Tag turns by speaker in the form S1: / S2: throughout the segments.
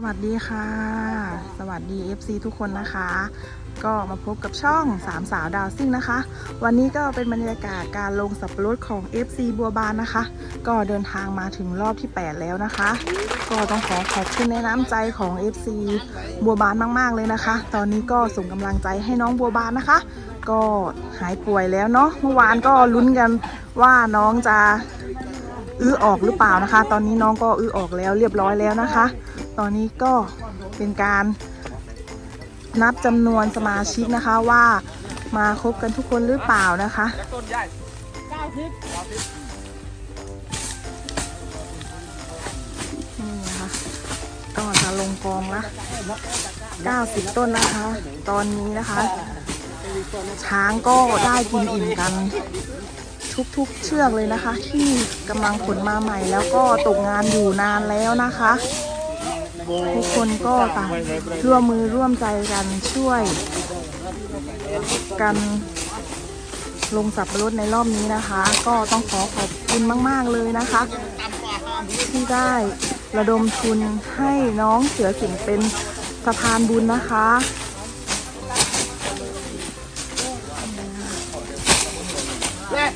S1: สวัสดีค่ะ สวัสดี FC ทุกคนนะคะ ก็มาพบกับช่องสามสาวดาวซิ่งนะคะ วันนี้ก็เป็นบรรยากาศการลงสับปะรดของ FC บัวบานนะคะ ก็เดินทางมาถึงรอบที่ 8 แล้วนะคะ ก็ต้องขอขอบคุณในน้ำใจของ FC บัวบานมากๆเลยนะคะ ตอนนี้ก็ส่งกำลังใจให้น้องบัวบานนะคะ ก็หายป่วยแล้วเนาะเมื่อวานก็ลุ้นกันว่าน้องจะอื้อออกหรือเปล่านะคะ ตอนนี้น้องก็อื้อออกแล้วเรียบร้อยแล้วนะคะ ตอนนี้ก็เป็นการนับจำนวนสมาชิกนะคะว่ามาครบกันทุกคนหรือเปล่านะคะ
S2: ต้นใหญ่
S1: นี่นะคะก็จะลงกองละ90 ต้นนะคะ ตอนนี้นะคะ ช้างก็ได้กินอิ่มกันทุกๆเชือกเลยนะคะ ที่กำลังขนมาใหม่แล้วก็ตกงานอยู่นานแล้วนะคะ ทุกคนก็ต่างร่วมมือร่วมใจกันช่วย กันลงสับปะรดในรอบนี้นะคะ ก็ต้องขอขอบคุณมาก ๆ เลยนะคะ ที่ได้ระดมทุนให้น้องเสือเก่งเป็นสะพานบุญนะคะ
S2: แล้ว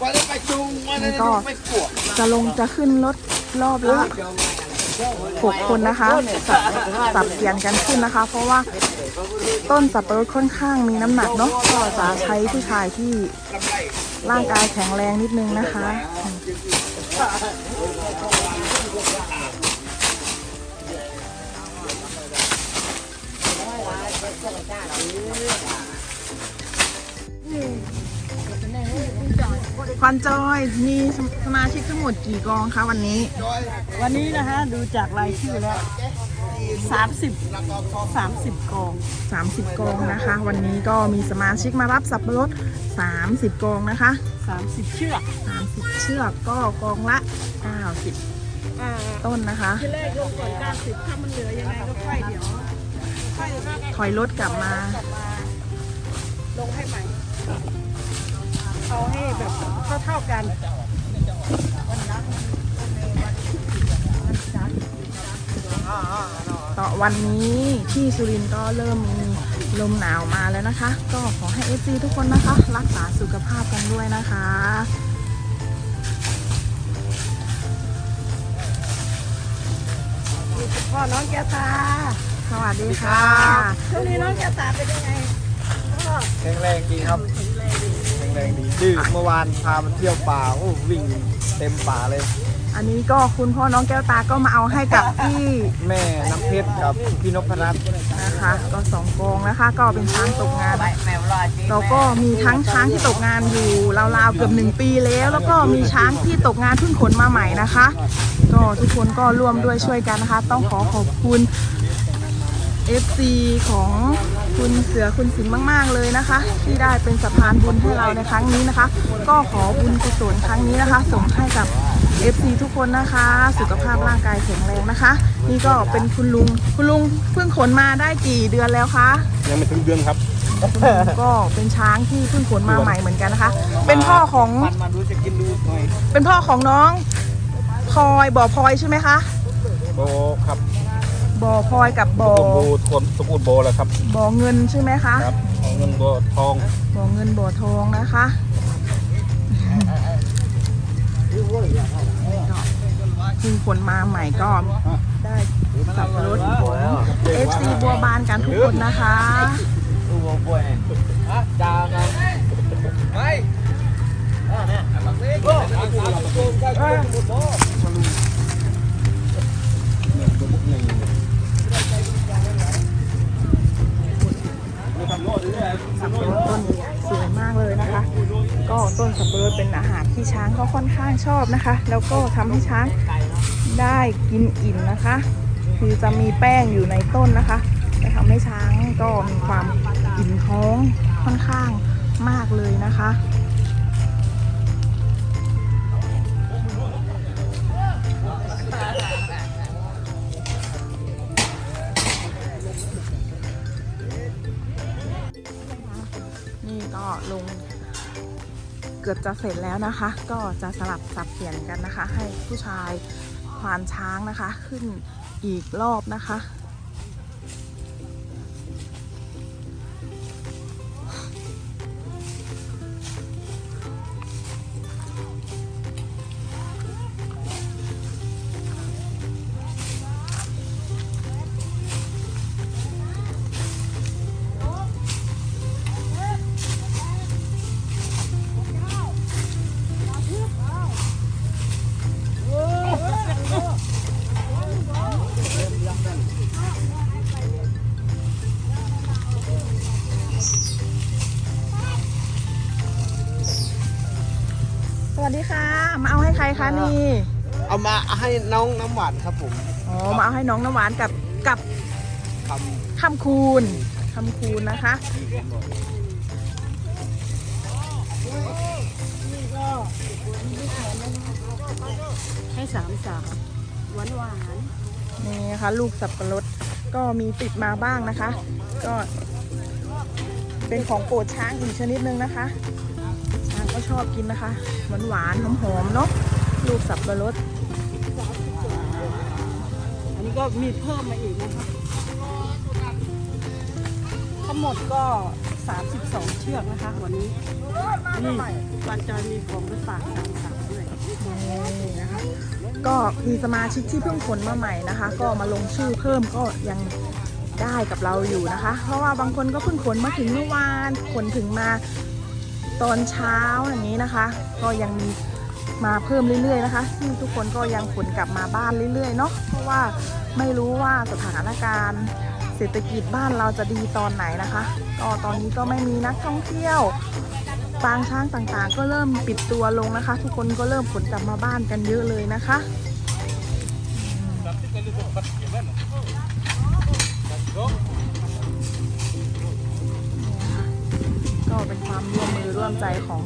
S2: กลัว
S1: จะลงจะขึ้นรถรอบละ หกคนนะคะสับสับเปลี่ยนกันขึ้นนะคะ เพราะว่าต้นสับปะรดค่อนข้างมีน้ำหนักเนาะก็จะใช้ผู้ชายที่ร่างกายแข็งแรงนิดนึงนะคะ ควันจอยมีสมาชิกทั้งหมดกี่กองคะวันนี้
S3: วันนี้นะฮะดูจากรายชื่อแล้ว 30 30 กอง
S1: 30 กองนะคะ วันนี้ก็มีสมาชิกมารับสับปะรด 30 กองนะคะ
S3: 30 เชือก
S1: 30 เชือกก็กองละ 90
S3: อ่า
S1: ต้นนะคะ
S3: ที่แรกลงก่อน90 ถ้ามันเหลือยังไงก็ค่อยเดี๋ยวค่อยก็
S1: ถอยรถกลับมา
S3: กลับมา ลงให้ใหม่เอาให้แบบ เท่าๆกัน
S1: ต่อวันนี้ที่สุรินทร์ก็เริ่มมีลมหนาวมาแล้วนะคะ ก็ขอให้เอซีทุกคนนะคะ รักษาสุขภาพกันด้วยนะคะ
S3: พ่อน้องแก้วตา
S1: สวัสดีค่ะ
S3: ช่วงนี้น้องแก้วตาเป็นยังไงก็
S2: แข็งแรงดีครับ แข็งแรงดีดื้อเมื่อวานพามันเที่ยวป่าโอ้วิ่งเต็มป่าเลย
S1: อันนี้ก็คุณพ่อน้องแก้วตาก็มาเอาให้กับพี่
S2: แม่น้ำเพชรกับพี่นพรัตน์
S1: นะคะ ก็สองกองนะคะ ก็เป็นช้างตกงานแล้วก็มีทั้งช้างที่ตกงานอยู่ราวๆเกือบหนึ่งปีแล้ว แล้วก็มีช้างที่ตกงานเพิ่งขนมาใหม่นะคะก็ทุกคนก็ร่วมด้วยช่วยกันนะคะ ต้องขอขอบคุณ FC ของ คุณเสือคุณสินมาก ๆ เลยนะคะ ที่ได้เป็นสะพานบุญให้เราในครั้งนี้นะคะ ก็ขอบุญกุศลครั้งนี้นะคะ ส่งให้กับ FC ทุกคนนะคะ สุขภาพร่างกายแข็งแรงนะคะ นี่ก็เป็นคุณลุงคุณลุงเพิ่งขนมาได้กี่เดือนแล้วคะ
S2: ยังไม่ถึงเดือนครับ
S1: คุณลุงก็เป็นช้างที่เพิ่งขนมาใหม่เหมือนกันนะคะ เป็นพ่อของ
S2: มันมาดูจะกินดูหน่อย
S1: เป็นพ่อของน้องพลอยบ่อพลอยใช่ไหมคะ
S2: โบครับ
S1: บ่อพลอยกับบ่อ
S2: โบทวนสกุลโบแหละครับ
S1: บ่อเงินใช่ไหมคะ
S2: ครับเอาเงินโบทอง
S1: บ่อเงินบ่อทองนะคะคือขนมาใหม่ก็ได้สับปะรถของ FC บัวบานกันทุกคนนะคะ ที่ช้างก็ค่อนข้างชอบนะคะ แล้วก็ทำให้ช้างได้กินอิ่มนะคะ คือจะมีแป้งอยู่ในต้นนะคะจะทำให้ช้างก็มีความอิ่มท้องค่อนข้างมากเลยนะคะ เกือบจะเสร็จแล้วนะคะ ก็จะสลับสับเปลี่ยนกันนะคะ ให้ผู้ชายควานช้างนะคะ ขึ้นอีกรอบนะคะ ครคะนี่
S2: เอามาให้น้องน้ำหวานครับผม
S1: อ๋อ มาเอาให้น้องน้ำหวานกับกับ
S2: ท
S1: คำคูณคำคูณนะคะ
S3: นี่ก็ให้สามสามหวานหวาน
S1: นี่นะคะลูกสับปะรดก็มีติดมาบ้างนะคะ ก็เป็นของโปรดช้างอีกชนิดนึงนะคะ ช้างก็ชอบกินนะคะ หวานหวานๆหอมๆเนาะ ลูกสับปะรด
S3: อันนี้ก็มีเพิ่มมาอีกนะคะทั้งหมดก็ 32 เชือกนะคะ วันนี้นี่วันจอยมีของไปฝากสามสามด้วย
S1: นี่นะคะก็มีสมาชิกที่เพิ่งขนมาใหม่นะคะ ก็มาลงชื่อเพิ่มก็ยังได้กับเราอยู่นะคะ เพราะว่าบางคนก็เพิ่งขนมาถึงเมื่อวานขนถึงมาตอนเช้าอย่างนี้นะคะ ก็ยังมี มาเพิ่มเรื่อยๆนะคะที่ทุกคนก็ยังขนกลับมาบ้านเรื่อยๆเนาะเพราะว่าไม่รู้ว่าสถานการณ์เศรษฐกิจบ้านเราจะดีตอนไหนนะคะก็ตอนนี้ก็ไม่มีนักท่องเที่ยวปางช้างต่างๆ ก็เริ่มปิดตัวลงนะคะ ทุกคนก็เริ่มขนกลับมาบ้านกันเยอะเลยนะคะก็เป็นความร่วม วมใจของ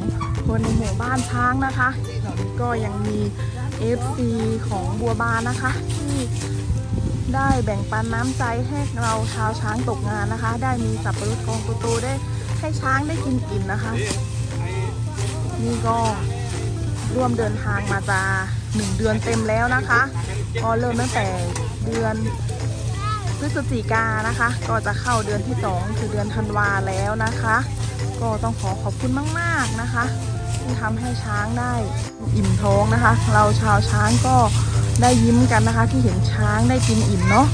S1: คนในหมู่บ้านช้างนะคะ ก็ยังมี FC ของบัวบานนะคะ ที่ได้แบ่งปันน้ำใจให้เราชาวช้างตกงานนะคะ ได้มีสับปะรดกองโตๆได้ให้ช้างได้กินอิ่มนะคะ นี่ก็ร่วมเดินทางมาจะหนึ่งเดือนเต็มแล้วนะคะก็เริ่มตั้งแต่เดือนพฤศจิกานะคะ ก็จะเข้าเดือนที่สองคือเดือนธันวาแล้วนะคะ ก็ต้องขอขอบคุณมากๆนะคะ ที่ทำให้ช้างได้อิ่มท้องนะคะ เราชาวช้างก็ได้ยิ้มกันนะคะ ที่เห็นช้างได้กินอิ่มเนาะ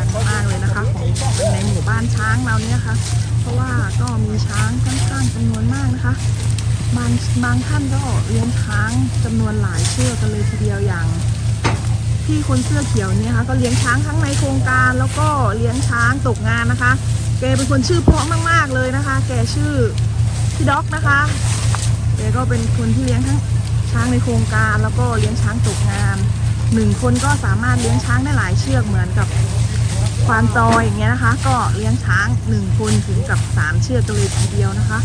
S2: กั
S1: นมากเลยนะคะของในหมู่บ้านช้างเราเนี่ยค่ะ เพราะว่าก็มีช้างค่อนข้างจำนวนมากนะคะ บางบางท่านก็เลี้ยงช้างจำนวนหลายเชือกกันเลยทีเดียวอย่างพี่คนเสื้อเขียวเนี่ยนะคะก็เลี้ยงช้างทั้งในโครงการแล้วก็เลี้ยงช้างตกงานนะคะ แกเป็นคนชื่อเพราะมาก ๆเลยนะคะ แกชื่อพี่ด็อกนะคะแกก็เป็นคนที่เลี้ยงทั้งช้างในโครงการแล้วก็เลี้ยงช้างตกงานหนึ่งคนก็สามารถเลี้ยงช้างได้หลายเชือกเหมือนกับ ควานจอยอย่างเงี้ยนะคะ ก็เลี้ยงช้างหนึ่งคนถึงกับสามเชือกกันเลยทีเดียวนะคะ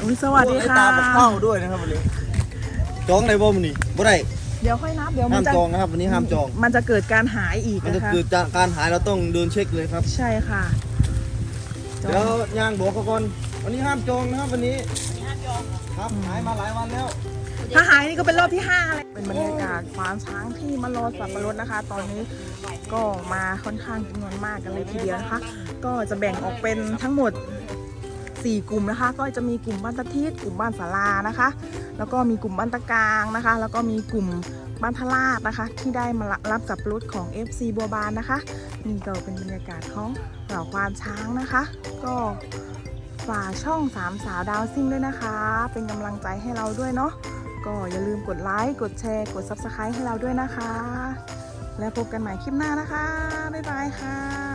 S2: อ้โห
S1: อุ๊ยสวัสดีค่ะ
S2: ตามมาเข้าด้วยนะครับวันนี้จ้องได้บ่มันนี่บ่ได้
S1: เดี๋ยวค่อยนับเดี๋ยวมั
S2: ห้านม
S1: จะ
S2: จองนะครับวันนี้ห้ามจอง
S1: มันจะเกิดการหายอีก
S2: มันจะ
S1: นะคะ
S2: เกิดจากการหายเราต้องเดินเช็คเลยครับ
S1: ใช่ค่ะจอง
S2: เดี๋ยวย่างบอกเขาก่อนวันนี้ห้ามจองนะครับวันนี้ครับหายมาหลายวันแล้ว
S1: ถ้าหายนี่ก็เป็นรอบที่ห้าเลยเป็นบรรยากาศควานช้างที่มารอสับปะรดนะคะ ตอนนี้ก็มาค่อนข้างจำนวนมากกันเลยทีเดียวนะคะ ก็จะแบ่งออกเป็นทั้งหมด 4 กลุ่มนะคะ ก็จะมีกลุ่มบ้านตะทิดกลุ่มบ้านสารานะคะ แล้วก็มีกลุ่มบ้านตะกลางนะคะ แล้วก็มีกลุ่มบ้านทลาดนะคะ ที่ได้มารับสับปะรดของ FC บัวบานนะคะ นี่ก็เป็นบรรยากาศของเหล่าควานช้างนะคะ ก็ฝากช่องสามสาวดาวซิ่งด้วยนะคะ เป็นกำลังใจให้เราด้วยเนาะก็อย่าลืมกดไลค์กดแชร์ กด Subscribe ให้เราด้วยนะคะ แล้วพบกันใหม่คลิปหน้านะคะ บ๊ายบายค่ะ